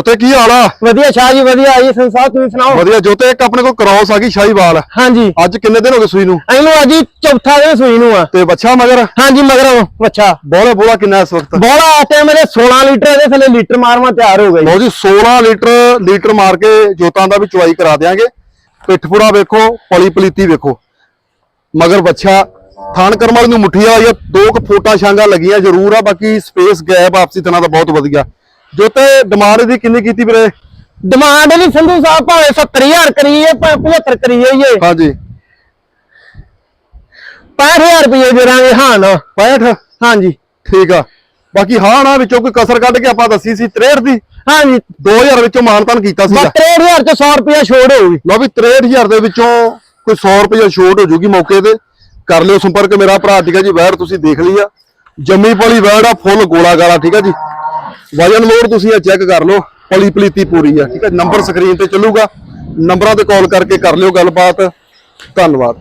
ਉੱਤੇ ਕੀ ਹਾਲ ਆ? ਵਧੀਆ ਸ਼ਾਹ ਜੀ ਵਧੀਆ। ਜੀ ਸੰਸਾਰ ਤੁਸੀਂ ਸੁਣਾਓ? ਵਧੀਆ ਜੋਤੇ ਇੱਕ ਆਪਣੇ ਕੋਲ ਕ੍ਰਾਸ ਆ ਗਈ ਸ਼ਾਹੀਵਾਲ ਹਾਂਜੀ। ਅੱਜ ਕਿੰਨੇ ਦਿਨ ਹੋ ਗਏ ਸੂਈ ਨੂੰ? ਇਹਨੂੰ ਅੱਜ ਹੀ ਚੌਥਾ ਦਿਨ ਸੂਈ ਨੂੰ ਆ। ਤੇ ਬੱਚਾ ਮਗਰ? ਹਾਂਜੀ ਮਗਰ ਅੱਛਾ ਬੋਲੇ ਬੋਲਾ ਕਿੰਨਾ ਇਸ ਵਕਤ? ਬੋਲਾ ਆ ਟਾਈਮ ਮੇਰੇ 16 ਲੀਟਰ ਇਹਦੇ ਥੱਲੇ ਲੀਟਰ ਮਾਰਵਾ ਤਿਆਰ ਹੋ ਗਈ ਲਓ ਜੀ 16 ਲੀਟਰ ਲੀਟਰ ਮਾਰ ਕੇ ਜੋਤਾਂ ਦਾ ਵੀ ਚੁਆਈ ਕਰਾ ਦਿਆਂਗੇ। ਪਿੱਠਪੂੜਾ ਵੇਖੋ ਪਲੀ ਪਲੀਤੀ ਵੇਖੋ। ਮਗਰ ਬੱਚਾ ਥਾਨ ਕਰਮ ਵਾਲੀ ਨੂੰ ਮੁੱਠੀ ਆ ਜਾਂ ਦੋ ਕੁ ਫੋਟਾ ਛਾਂਗਾ ਲੱਗੀਆਂ ਜ਼ਰੂਰ ਆ ਬਾਕੀ ਸਪੇਸ ਗੈਪ ਆਪਸੀ ਤਰ੍ਹਾਂ ਦਾ ਬਹੁਤ ਵਧੀਆ। ਜੋਤੇ ਡਿਮਾਂਡ ਦੀ ਕਿੰਨੀ ਕੀਤੀ ਵੀਰੇ? ਡਿਮਾਂਡ ਨਹੀਂ ਸੰਧੂ ਸਾਹਿਬ ਭਾਵੇਂ 70000 ਕਰੀਏ ਭਾਵੇਂ 75 ਕਰੀਏ ਜੀ। ਹਾਂਜੀ। 65000 ਰੁਪਏ ਦੇ ਦਾਂਗੇ ਹਾਂ ਨਾ 65 ਹਾਂਜੀ। ਠੀਕ ਆ। ਬਾਕੀ ਹਾਂ ਨਾ ਵਿੱਚੋਂ ਕੋਈ ਕਸਰ ਕੱਢ ਕੇ ਆਪਾਂ ਦੱਸੀ ਸੀ 63 ਦੀ? ਹਾਂਜੀ। 2000 ਵਿੱਚੋਂ ਮਾਨਤਾਨ ਕੀਤਾ ਸੀਗਾ। 63000 ਚ 100 ਰੁਪਏ ਛੋੜ ਹੋਊਗੀ। ਲਓ ਵੀ 63000 ਦੇ ਵਿੱਚੋਂ ਕੋਈ 100 ਰੁਪਏ ਛੋਟ ਹੋ ਜੂਗੀ ਮੌਕੇ ਤੇ। ਕਰ ਲਿਓ ਸੰਪਰਕ ਮੇਰਾ ਭਰਾ ਠੀਕ ਹੈ ਜੀ ਵੈੜ ਤੁਸੀਂ ਦੇਖ ਲਈ ਆ। ਜੰਮੀ ਪਲੀ ਵੈੜ ਆ ਫੁੱਲ ਗੋਲਾ ਗਾਲਾ ਠੀਕ ਹੈ ਜੀ। ਵਜਨ ਲੋਡ ਤੁਸੀਂ ਇਹ ਚੈੱਕ ਕਰ ਲਓ, ਪਲੀ ਪਲੀਤੀ ਪੂਰੀ ਆ, ਠੀਕ ਹੈ ਨੰਬਰ ਸਕਰੀਨ ਤੇ ਚੱਲੂਗਾ ਨੰਬਰਾਂ ਤੇ ਕਾਲ ਕਰਕੇ ਕਰ ਲਿਓ ਗੱਲਬਾਤ, ਧੰਨਵਾਦ।